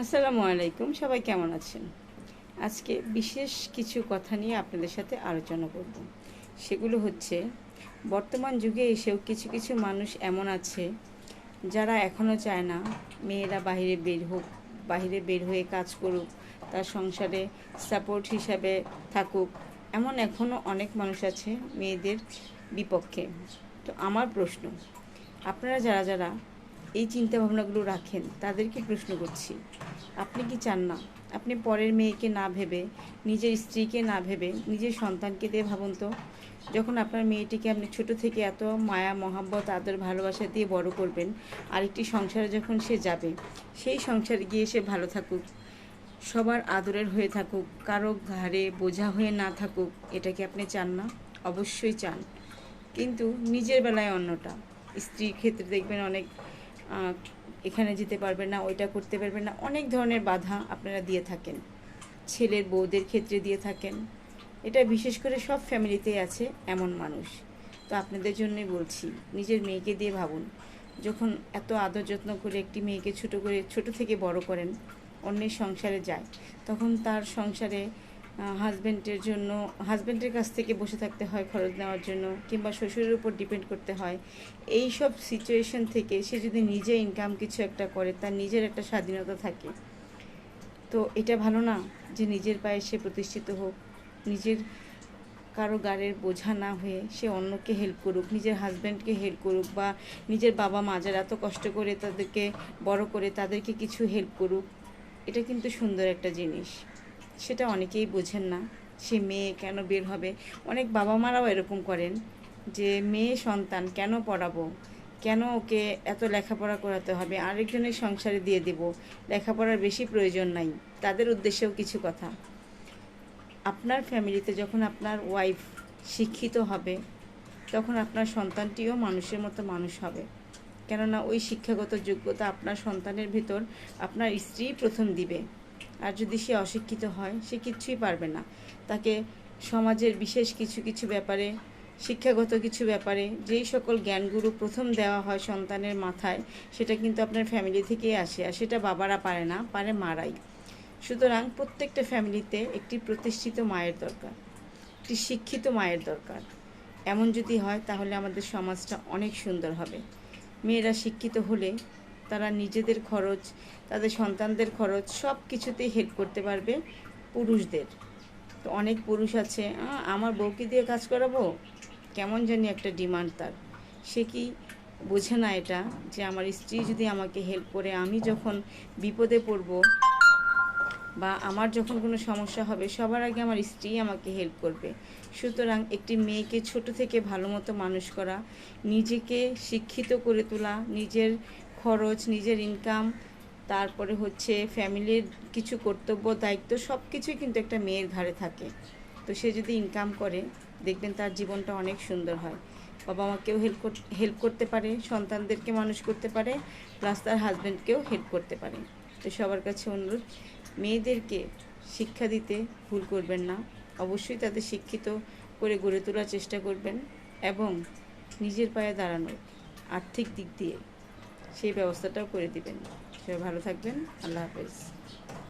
আসসালামু আলাইকুম, সবাই কেমন আছেন? আজকে বিশেষ কিছু কথা নিয়ে আপনাদের সাথে আলোচনা করব। সেগুলো হচ্ছে, বর্তমান যুগে এসেও কিছু কিছু মানুষ এমন আছে, যারা এখনও চায় না মেয়েরা বাইরে বের হোক বাইরে বের হয়ে কাজ করুক, তার সংসারে সাপোর্ট হিসাবে থাকুক, এমন এখনও অনেক মানুষ আছে মেয়েদের বিপক্ষে। তো আমার প্রশ্ন, আপনারা যারা যারা এই চিন্তা ভাবনাগুলো রাখেন। তাদেরকে প্রশ্ন করছি, আপনি কি চান না? আপনি পরের মেয়েকে না ভেবে, নিজের স্ত্রীকে না ভেবে, নিজের সন্তানকে দিয়ে ভাবুন তো। যখন আপনার মেয়েটিকে আপনি ছোট থেকে এত মায়া, মহাব্বত, আদর, ভালোবাসা দিয়ে বড় করবেন, আরেকটি সংসারে যখন সে যাবে, সেই সংসারে গিয়ে সে ভালো থাকুক, সবার আদরের হয়ে থাকুক, কারও ঘাড়ে বোঝা হয়ে না থাকুক, এটা কি আপনি চান না? অবশ্যই চান। কিন্তু নিজের বেলায় অন্যটা। স্ত্রীর ক্ষেত্রে দেখবেন অনেক এখানে যেতে পারবেন না, ওইটা করতে পারবেন না। অনেক ধরনের বাধা আপনারা দিয়ে থাকেন। ছেলের বউদের ক্ষেত্রে দিয়ে থাকেন। এটা বিশেষ করে সব ফ্যামিলিতেই আছে এমন মানুষ। তো আপনাদের জন্যই বলছি, নিজের মেয়েকে দিয়ে ভাবুন। যখন এত আদর যত্ন করে একটি মেয়েকে ছোট করে, ছোট থেকে বড় করেন, অন্যের সংসারে যায়, তখন তার সংসারে হাজব্যান্ডের জন্য হাজব্যান্ডের কাছ থেকে বসে থাকতে হয় খরচ নেওয়ার জন্য, কিংবা শ্বশুরের উপর ডিপেন্ড করতে হয়। এই সব সিচুয়েশন থেকে সে যদি নিজে ইনকাম কিছু একটা করে, তার নিজের একটা স্বাধীনতা থাকে। তো এটা ভালো না যে নিজের পায়ে সে প্রতিষ্ঠিত হোক। নিজের কারও গাড়ির বোঝা না হয়ে সে অন্যকে হেল্প করুক, নিজের হাজব্যান্ডকে হেল্প করুক, বা নিজের বাবা মা যারা এত কষ্ট করে তাদেরকে বড় করে তাদেরকে কিছু হেল্প করুক, এটা কিন্তু সুন্দর একটা জিনিস। সেটা অনেকেই বোঝেন না, সে মেয়ে কেন বের হবে? অনেক বাবা মারাও এরকম করেন যে, মেয়ে সন্তান, কেন পড়াবো? কেন ওকে এত লেখাপড়া করাতে হবে? আরেকজনের সংসারে দিয়ে দেব, লেখাপড়ার বেশি প্রয়োজন নাই। তাদের উদ্দেশ্যেও কিছু কথা। আপনার ফ্যামিলিতে যখন আপনার ওয়াইফ শিক্ষিত হবে, তখন আপনার সন্তানটিও মানুষের মতো মানুষ হবে। কেননা ওই শিক্ষাগত যোগ্যতা আপনার সন্তানের ভিতর আপনার স্ত্রী প্রথম দিবে। আর যদি সে অশিক্ষিত হয়, সে কিচ্ছুই পারবে না। তাকে সমাজের বিশেষ কিছু কিছু ব্যাপারে, শিক্ষাগত কিছু ব্যাপারে, যেই সকল জ্ঞানগুরু প্রথম দেওয়া হয় সন্তানের মাথায়, সেটা কিন্তু আপনার ফ্যামিলি থেকেই আসে, আর সেটা বাবারা পারে না, পারে মারাই। সুতরাং প্রত্যেকটা ফ্যামিলিতে একটি প্রতিষ্ঠিত মায়ের দরকার, একটি শিক্ষিত মায়ের দরকার। এমন যদি হয়, তাহলে আমাদের সমাজটা অনেক সুন্দর হবে। মেয়েরা শিক্ষিত হলে তারা নিজেদের খরচ, তাদের সন্তানদের খরচ সব কিছুতেই হেল্প করতে পারবে পুরুষদের। তো অনেক পুরুষ আছে আমার বউকে দিয়ে কাজ করাবো? কেমন জানি একটা ডিমান্ড তার। সে কি বোঝে না এটা, যে আমার স্ত্রী যদি আমাকে হেল্প করে, আমি যখন বিপদে পড়ব বা আমার যখন কোনো সমস্যা হবে, সবার আগে আমার স্ত্রী আমাকে হেল্প করবে। সুতরাং একটি মেয়েকে ছোট থেকে ভালো মতো মানুষ করা, নিজেকে শিক্ষিত করে তোলা, নিজের খরচ, নিজের ইনকাম তারপরে হচ্ছে ফ্যামিলির কিছু কর্তব্য, দায়িত্ব সব কিছুই কিন্তু একটা মেয়ের ঘাড়ে থাকে। তো সে যদি ইনকাম করে, দেখবেন তার জীবনটা অনেক সুন্দর হয়। বাবা মাকেও হেল্প হেল্প করতে পারে, সন্তানদেরকে মানুষ করতে পারে প্লাস তার হাজব্যান্ডকেও হেল্প করতে পারে। তো সবার কাছে অনুরোধ, মেয়েদেরকে শিক্ষা দিতে ভুল করবেন না। অবশ্যই তাদের শিক্ষিত করে গড়ে তোলার চেষ্টা করবেন এবং নিজের পায়ে দাঁড়ানোর আর্থিক দিক দিয়ে সেই ব্যবস্থাটাও করে দিবেন। সবাই ভালো থাকবেন। আল্লাহ হাফেজ।